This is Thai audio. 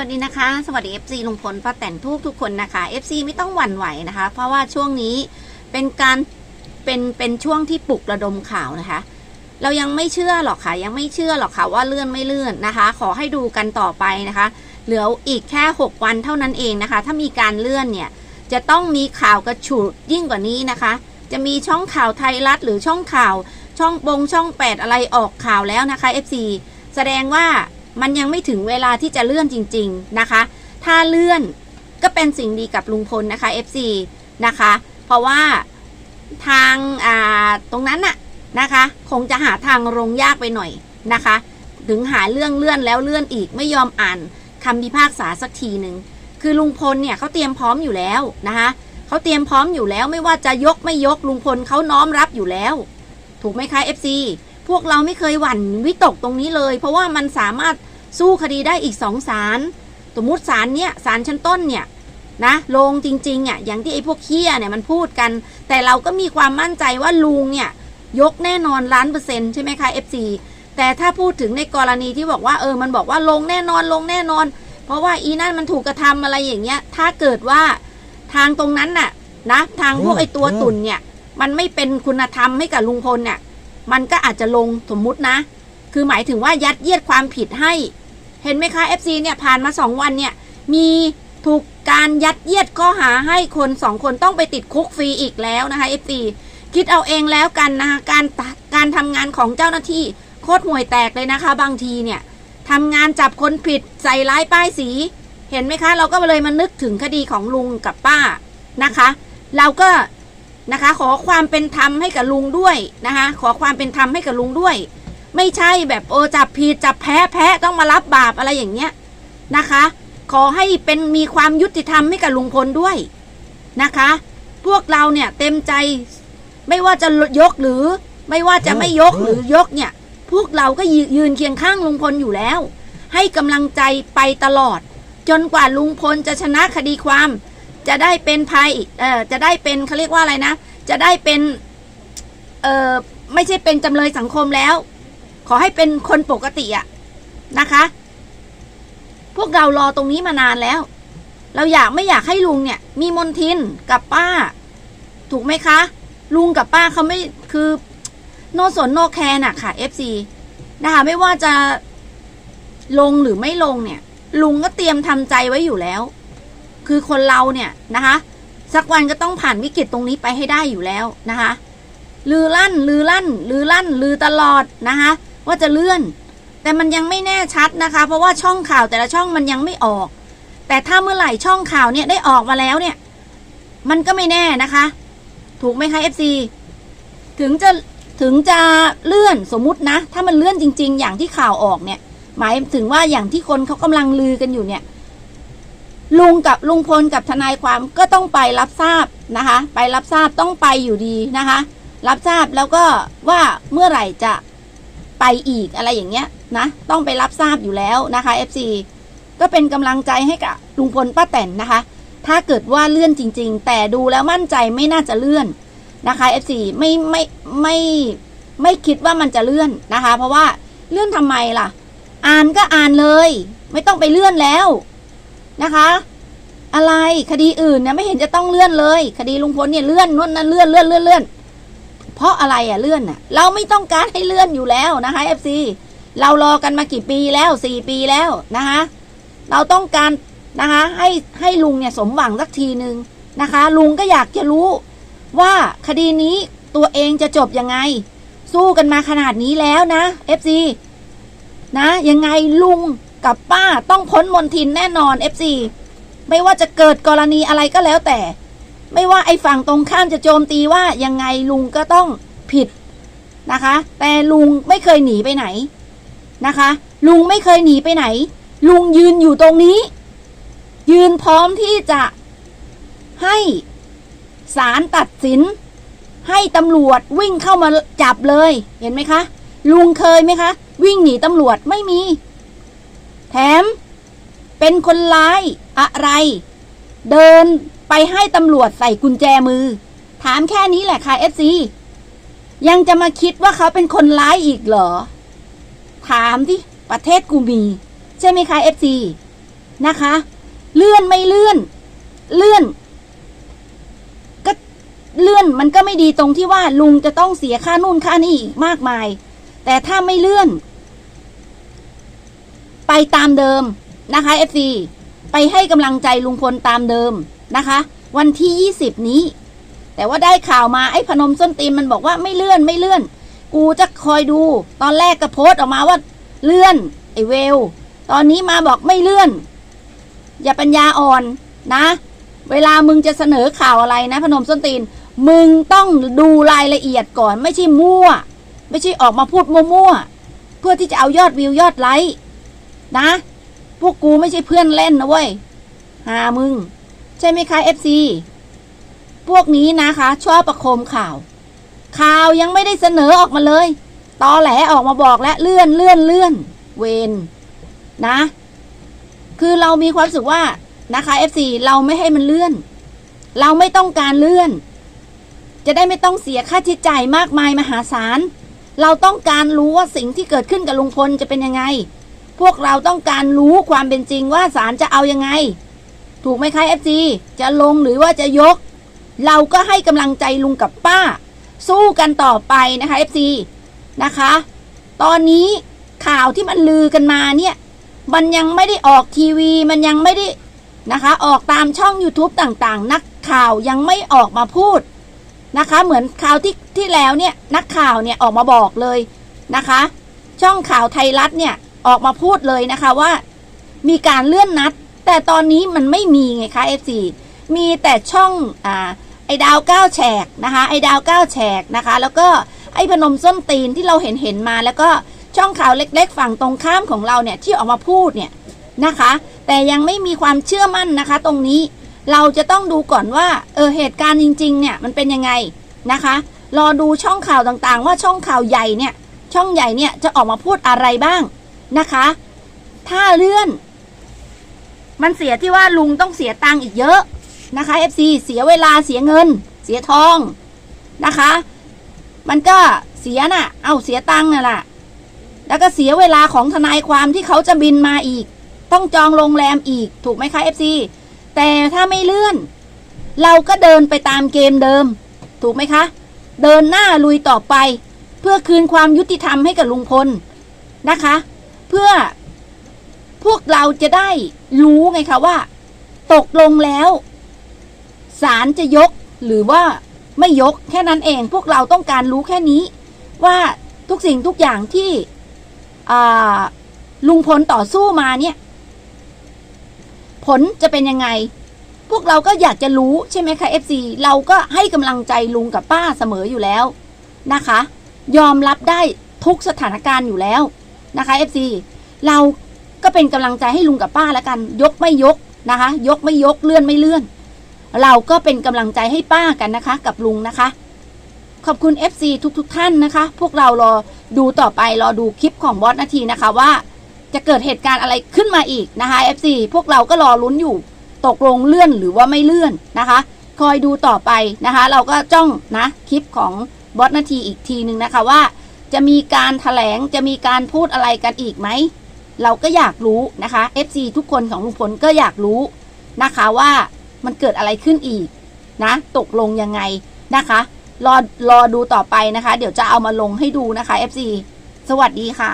วัสดีนะคะ สวัสดี FC ลุงพลป้าแตนทุกทุกคนนะคะ FC ไม่ต้องหวั่นไหวนะคะ เพราะว่าช่วงนี้เป็นการเป็นเป็นช่วงที่ปลุกระดมข่าวนะคะ เรายังไม่เชื่อหรอกค่ะ ยังไม่เชื่อหรอกค่ะว่าเลื่อนไม่เลื่อนนะคะ ขอให้ดูกันต่อไปนะคะ เหลืออีกแค่ 6 วันเท่านั้นเองนะคะ ถ้ามีการเลื่อนเนี่ยจะต้องมีข่าวกระฉูดยิ่งกว่านี้นะคะ จะมีช่องข่าวไทยรัฐหรือช่องข่าว ช่องบงช่อง 8 อะไรออกข่าวแล้วนะคะ FC แสดงว่า มันยังไม่ถึงเวลาที่จะเลื่อนจริง ๆนะคะ ถ้าเลื่อนก็เป็นสิ่งดีกับลุงพลนะคะ FC นะคะ เพราะว่าทางอ่าตรงนั้นน่ะนะคะ คงจะหาทางลงยากไปหน่อยนะคะ ถึงหาเรื่องเลื่อนแล้วเลื่อนอีกไม่ยอมอ่านคำพิพากษาสักทีหนึ่งคือลุงพลเนี่ยเขาเตรียมพร้อมอยู่แล้วนะคะเขาเตรียมพร้อมอยู่แล้วไม่ว่าจะยกไม่ยกลุงพลเขาน้อมรับอยู่แล้ว ถูกไหมคะ FC พวกเราไม่เคยหวั่นวิตกตรงนี้เลย เพราะว่ามันสามารถ สู้คดีได้อีกสองศาลสมมติศาลเนี่ยศาลชั้นต้นเนี่ยนะลงจริงๆอะอย่างที่ไอ้พวกเคี้ยเนี่ยมันพูดกัน แต่เราก็มีความมั่นใจว่าลุงเนี่ยยกแน่นอนล้านเปอร์เซ็นต์ใช่ไหมคะ FC แต่ถ้าพูดถึงในกรณีที่บอกว่าเออมันบอกว่าลงแน่นอนลงแน่นอน เพราะว่าอีนั่นมันถูกกระทำอะไรอย่างเงี้ย ถ้าเกิดว่าทางตรงนั้นน่ะนะทางพวกไอ้ตัวตุ่นเนี่ยมันไม่เป็นคุณธรรมให้กับลุงพลเนี่ยมันก็อาจจะลงสมมุตินะ คือหมายถึงว่ายัดเยียดความผิดให้ เห็นไหมคะ FC เนี่ยผ่านมาสองวันเนี่ย มีถูกการยัดเยียดข้อหาให้คนสองคนต้องไปติดคุกฟรีอีกแล้วนะคะ FC คิดเอาเองแล้วกันนะคะการการทำงานของเจ้าหน้าที่โคตรห่วยแตกเลยนะคะ บางทีเนี่ยทำงานจับคนผิดใส่ร้ายป้ายสี เห็นไหมคะ เราก็เลยมานึกถึงคดีของลุงกับป้านะคะ เราก็นะคะขอความเป็นธรรมให้กับลุงด้วยนะคะ ขอความเป็นธรรมให้กับลุงด้วย ไม่ใช่แบบโอจับผิดจับแพ้แพ้ต้องมารับบาปอะไรอย่างเงี้ยนะคะ ขอให้เป็นมีความยุติธรรมให้กับลุงพลด้วยนะคะ พวกเราเนี่ยเต็มใจไม่ว่าจะยกหรือไม่ว่าจะไม่ยกหรือยกเนี่ย พวกเราก็ยืยืนเคียงข้างลุงพลอยู่แล้ว ให้กำลังใจไปตลอด จนกว่าลุงพลจะชนะคดีความ จะได้เป็นภัยเอ่อจะได้เป็นเขาเรียกว่าอะไรนะ จะได้เป็นเอ่อไม่ใช่เป็นจำเลยสังคมแล้ว ขอให้เป็นคนปกติอะนะคะ พวกเรารอตรงนี้มานานแล้ว เราอยากไม่อยากให้ลุงเนี่ย มีมนทินกับป้า ถูกไหมคะ ลุงกับป้าเขาไม่คือโนสนโนแคร์น่ะค่ะ FC นะคะไม่ว่าจะลงหรือไม่ลงเนี่ย ลุงก็เตรียมทำใจไว้อยู่แล้ว คือคนเราเนี่ยนะคะ สักวันก็ต้องผ่านวิกฤตตรงนี้ไปให้ได้อยู่แล้วนะคะลือลั่นลือลั่นลือลั่นลือตลอดนะคะ ว่าจะเลื่อน แต่มันยังไม่แน่ชัดนะคะ เพราะว่าช่องข่าวแต่ละช่องมันยังไม่ออก แต่ถ้าเมื่อไหร่ช่องข่าวเนี่ยได้ออกมาแล้วเนี่ย มันก็ไม่แน่นะคะ ถูกไหมคะ FC ถึงจะถึงจะเลื่อนสมมุตินะ ถ้ามันเลื่อนจริง ๆ อย่างที่ข่าวออกเนี่ย หมายถึงว่าอย่างที่คนเขากำลังลือกันอยู่เนี่ย ลุงกับลุงพลกับทนายความก็ต้องไปรับทราบนะคะ ไปรับทราบต้องไปอยู่ดีนะคะ รับทราบแล้วก็ว่าเมื่อไหร่จะ ไปอีกอะไรอย่างเงี้ยนะ ต้องไปรับทราบอยู่แล้วนะคะ FC ก็เป็นกำลังใจให้กับลุงพลป้าแตนนะคะ ถ้าเกิดว่าเลื่อนจริง ๆ แต่ดูแล้วมั่นใจไม่น่าจะเลื่อนนะคะ FC ไม่ไม่ไม่ไม่คิดว่ามันจะเลื่อนนะคะ เพราะว่าเลื่อนทำไมล่ะ อ่านก็อ่านเลย ไม่ต้องไปเลื่อนแล้วนะคะ อะไรคดีอื่นเนี่ยไม่เห็นจะต้องเลื่อนเลย คดีลุงพลเนี่ยเลื่อนนู่นนั่นเลื่อนเลื่อนเลื่อนเลื่อน เพราะอะไรอะเลื่อนอะ เราไม่ต้องการให้เลื่อนอยู่แล้วนะคะ FC เรารอกันมากี่ปีแล้วสี่ปีแล้วนะคะเราต้องการนะคะให้ให้ลุงเนี่ยสมหวังสักทีหนึ่งนะคะ ลุงก็อยากจะรู้ว่าคดีนี้ตัวเองจะจบยังไง สู้กันมาขนาดนี้แล้วนะ FC นะยังไงลุงกับป้าต้องพ้นมนทินแน่นอน FC ไม่ว่าจะเกิดกรณีอะไรก็แล้วแต่ ไม่ว่าไอ้ฝั่งตรงข้ามจะโจมตีว่ายังไงลุงก็ต้องผิดนะคะ แต่ลุงไม่เคยหนีไปไหนนะคะ ลุงไม่เคยหนีไปไหน ลุงยืนอยู่ตรงนี้ ยืนพร้อมที่จะให้ศาลตัดสิน ให้ตำรวจวิ่งเข้ามาจับเลยเห็นไหมคะ ลุงเคยไหมคะ วิ่งหนีตำรวจไม่มี แถมเป็นคนร้ายอะไร เดิน ไปให้ตำรวจใส่กุญแจมือ ถามแค่นี้แหละค่ะเอฟซียังจะมาคิดว่าเขาเป็นคนร้ายอีกเหรอ ถามที่ประเทศกูมี ใช่ไหมคะเอฟซีนะคะ เลื่อนไม่เลื่อน เลื่อน ก็เลื่อนมันก็ไม่ดีตรงที่ว่าลุงจะต้องเสียค่านู่นค่านี่อีกมากมาย แต่ถ้าไม่เลื่อน ไปตามเดิมนะคะ FC ไปให้กำลังใจลุงพลตามเดิม นะคะ วันที่ 20 นี้ แต่ว่าได้ข่าวมาไอ้พนมส้นตีนมันบอกว่าไม่เลื่อนไม่เลื่อน กูจะคอยดู ตอนแรกก็โพสต์ออกมาว่าเลื่อน ไอ้เวล ตอนนี้มาบอกไม่เลื่อน อย่าปัญญาอ่อนนะ เวลามึงจะเสนอข่าวอะไรนะพนมส้นตีน มึงต้องดูรายละเอียดก่อนไม่ใช่มั่ว ไม่ใช่ออกมาพูดมั่วๆเพื่อที่จะเอายอดวิวยอดไลค์นะ พวกกูไม่ใช่เพื่อนเล่นนะเว้ยหามึง ใช่ไหมคะเอฟซีพวกนี้นะคะ ชอบประโคมข่าว ข่าวยังไม่ได้เสนอออกมาเลย ตอแหลออกมาบอกและเลื่อนเลื่อนเลื่อนเวนนะ คือเรามีความสึกว่านะคะ FC เราไม่ให้มันเลื่อน เราไม่ต้องการเลื่อน จะได้ไม่ต้องเสียค่าใช้จ่ายมากมายมหาศาล เราต้องการรู้ว่าสิ่งที่เกิดขึ้นกับลุงพลจะเป็นยังไง พวกเราต้องการรู้ความเป็นจริงว่าศาลจะเอายังไง ถูกไหมคะ FC จะลงหรือว่าจะยก เราก็ให้กำลังใจลุงกับป้า สู้กันต่อไปนะคะ FC นะคะ ตอนนี้ข่าวที่มันลือกันมาเนี่ย มันยังไม่ได้ออกทีวี มันยังไม่ได้นะคะ ออกตามช่อง YouTube ต่างๆ นักข่าวยังไม่ออกมาพูดนะคะ เหมือนข่าวที่ที่แล้วเนี่ยนักข่าวเนี่ยออกมาบอกเลยนะคะ ช่องข่าวไทยรัฐเนี่ยออกมาพูดเลยนะคะว่า มีการเลื่อนนัด แต่ตอนนี้มันไม่มีไงคะ FC มีแต่ช่องอ่าไอ้ดาวเก้าแฉกนะคะไอ้ดาวเก้าแฉกนะคะ แล้วก็ไอ้พนมส้นตีนที่เราเห็นเห็นมา แล้วก็ช่องข่าวเล็ก ๆ ฝั่งตรงข้ามของเราเนี่ยที่ออกมาพูดเนี่ยนะคะ แต่ยังไม่มีความเชื่อมั่นนะคะ ตรงนี้เราจะต้องดูก่อนว่าเออเหตุการณ์จริง ๆ เนี่ยมันเป็นยังไงนะคะ รอดูช่องข่าวต่างๆ ว่าช่องข่าวใหญ่เนี่ยช่องใหญ่เนี่ยจะออกมาพูดอะไรบ้างนะคะ ถ้าเลื่อน มันเสียที่ว่าลุงต้องเสียตังค์อีกเยอะนะคะ FC เสียเวลาเสียเงิน เสียทองนะคะ มันก็เสียน่ะ เอาเสียตังค์น่ะล่ะ แล้วก็เสียเวลาของทนายความที่เขาจะบินมาอีก ต้องจองโรงแรมอีกถูกไหมคะ FC แต่ถ้าไม่เลื่อน เราก็เดินไปตามเกมเดิม ถูกไหมคะ เดินหน้าลุยต่อไป เพื่อคืนความยุติธรรมให้กับลุงพลนะคะ เพื่อ วกเราจะได้รู้ไงคะว่า ตกลงแล้วศาลจะยกหรือว่าไม่ยกแค่นั้นเอง พวกเราต้องการรู้แค่นี้ ว่าทุกสิ่งทุกอย่างที่ลุงพลต่อสู้มาเนี่ย ผลจะเป็นยังไง พวกเราก็อยากจะรู้ใช่ไหมคะ FC เราก็ให้กำลังใจลุงกับป้าเสมออยู่แล้วนะคะ ยอมรับได้ทุกสถานการณ์อยู่แล้วนะคะ FC เรา ก็เป็นกำลังใจให้ลุงกับป้าแล้วกัน ยกไม่ยกนะคะ ยกไม่ยกเลื่อนไม่เลื่อน เราก็เป็นกำลังใจให้ป้ากันนะคะ กับลุงนะคะ ขอบคุณ FC ทุกๆทท่านนะคะ พวกเรารอดูต่อไปรอดูคลิปของบอสนาทีนะคะว่า จะเกิดเหตุการณ์อะไรขึ้นมาอีกนะคะ FC พวกเราก็รอลุ้นอยู่ ตกลงเลื่อนหรือว่าไม่เลื่อนนะคะ คอยดูต่อไปนะคะ เราก็จ้องนะคลิปของบอสนาทีอีกทีหนึ่งนะคะว่า จะมีการถแถลงจะมีการพูดอะไรกันอีกไหม เราก็อยากรู้นะคะ FC ทุกคนของลุงพลก็อยากรู้นะคะว่ามันเกิดอะไรขึ้นอีกนะ ตกลงยังไงนะคะ รอรอดูต่อไปนะคะ เดี๋ยวจะเอามาลงให้ดูนะคะ FC สวัสดีค่ะ